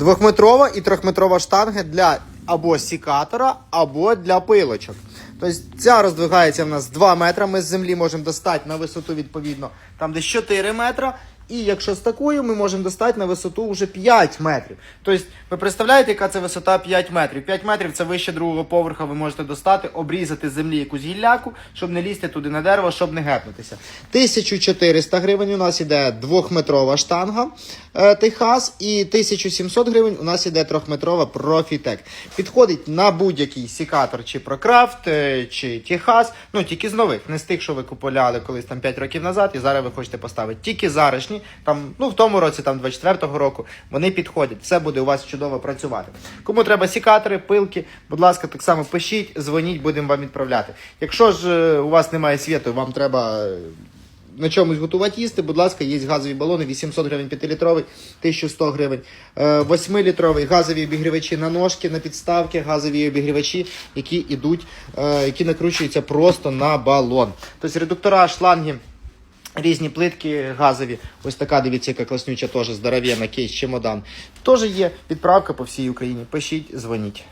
Двохметрова і трьохметрова штанги для або сікатора, або для пилочок. Тобто ця роздвигається в нас 2 метри. Ми з землі можемо достати на висоту відповідно там десь 4 метра. І якщо з такою, ми можемо достати на висоту вже 5 метрів. Тобто, ви представляєте, яка це висота 5 метрів? 5 метрів це вище другого поверха, ви можете достати, обрізати з землі якусь гілляку, щоб не лізти туди на дерево, щоб не гепнутися. 1400 гривень у нас іде двохметрова штанга е, Техас, і 1700 гривень у нас іде трьохметрова Профітек. Підходить на будь-який сікатор, чи Прокрафт, е, чи Техас, ну тільки з нових, не з тих, що ви купували колись там 5 років назад, і зараз ви хочете поставити. Тільки там, ну в тому році, там 24-го року, вони підходять. Все буде у вас чудово працювати. Кому треба сікатори, пилки, будь ласка, так само пишіть, дзвоніть, будемо вам відправляти. Якщо ж е, у вас немає світу, вам треба. е, на чомусь готувати їсти, будь ласка, є газові балони, 800 гривень 5-літровий, 1100 гривень. 8-літровий газові обігрівачі на ножки, на підставки, газові обігрівачі, які йдуть, е, які накручуються просто на балон. Тобто редуктора, шланги. Різні плитки газові. Ось така, дивіться, яка класнюча теж здоров'яна кейс, чемодан. Теж є відправка по всій Україні. Пишіть, дзвоніть.